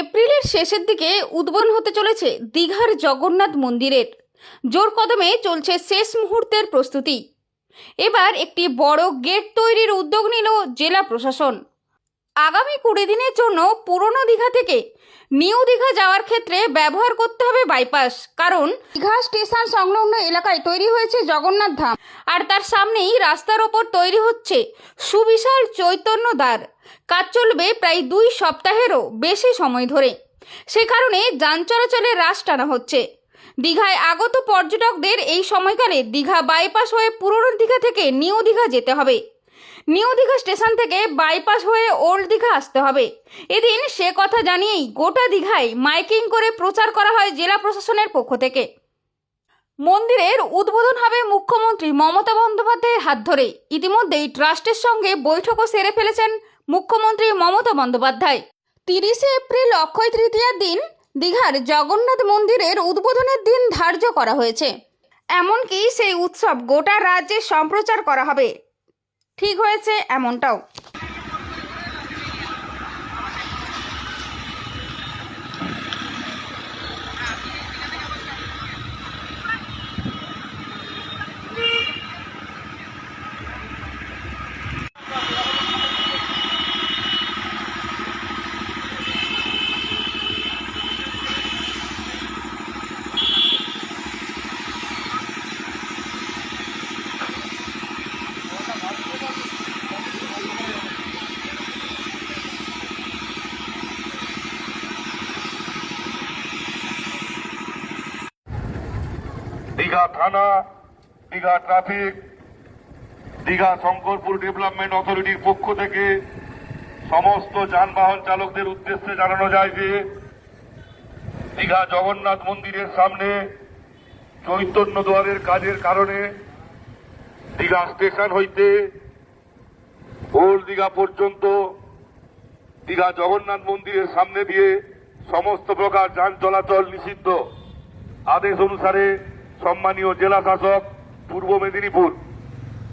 এপ্রিলের শেষের দিকে উদ্বোধন হতে চলেছে দীঘার জগন্নাথ মন্দিরের। জোর কদমে চলছে শেষ মুহূর্তের প্রস্তুতি। এবার একটি বড় গেট তৈরির উদ্যোগ নিল জেলা প্রশাসন। আগামী কুড়ি দিনের জন্য পুরনো দীঘা থেকে নিউ দীঘা যাওয়ার ক্ষেত্রে ব্যবহার করতে হবে বাইপাস কারণ দীঘা স্টেশন সংলগ্ন এলাকায় তৈরি হয়েছে জগন্নাথ ধাম। আর তার সামনেই রাস্তার ওপর তৈরি হচ্ছে সুবিশাল চৈতন্য দ্বার। কাজ চলবে প্রায় দুই সপ্তাহেরও বেশি সময় ধরে। সে কারণে যান চলাচলে হ্রাস টানা হচ্ছে। দীঘায় আগত পর্যটকদের এই সময়কালে দীঘা বাইপাস হয়ে পুরনো দীঘা থেকে নিউ দীঘা যেতে হবে। নিউ দীঘা স্টেশন থেকে বাইপাস হয়ে ওল্ড দীঘা আসতে হবে। এদিন সে কথা জানিয়েই গোটা দীঘায় মাইকিং করে প্রচার করা হয় জেলা প্রশাসনের পক্ষ থেকে। মন্দিরের উদ্বোধন হবে মুখ্যমন্ত্রী মমতা বন্দ্যোপাধ্যায়ের হাত ধরে ইতিমধ্যেই ট্রাস্টের সঙ্গে বৈঠকও সেরে ফেলেছেন মুখ্যমন্ত্রী মমতা বন্দ্যোপাধ্যায়। তিরিশে এপ্রিল অক্ষয় তৃতীয়ার দিন দীঘার জগন্নাথ মন্দিরের উদ্বোধনের দিন ধার্য করা হয়েছে। এমনকি সেই উৎসব গোটা রাজ্যে সম্প্রচার করা হবে। ঠিক হয়েছে এমনটাও। দীঘা থানা, দীঘা ট্রাফিক দীঘা শঙ্করপুর ডেভেলপমেন্ট অথরিটির পক্ষ থেকে সমস্ত যানবাহন চালকদের উদ্দেশ্যে জানানো যায় যে, দীঘা জগন্নাথ মন্দিরের সামনে চৈতন্য দুয়ারের কাজের কারণে দীঘা স্টেশন হইতে ওল্ড দীঘা পর্যন্ত দীঘা জগন্নাথ মন্দিরের সামনে দিয়ে সমস্ত প্রকার যান চলাচল নিষিদ্ধ। আদেশ অনুসারে সম্মানীয় জেলা শাসক পূর্ব মেদিনীপুর।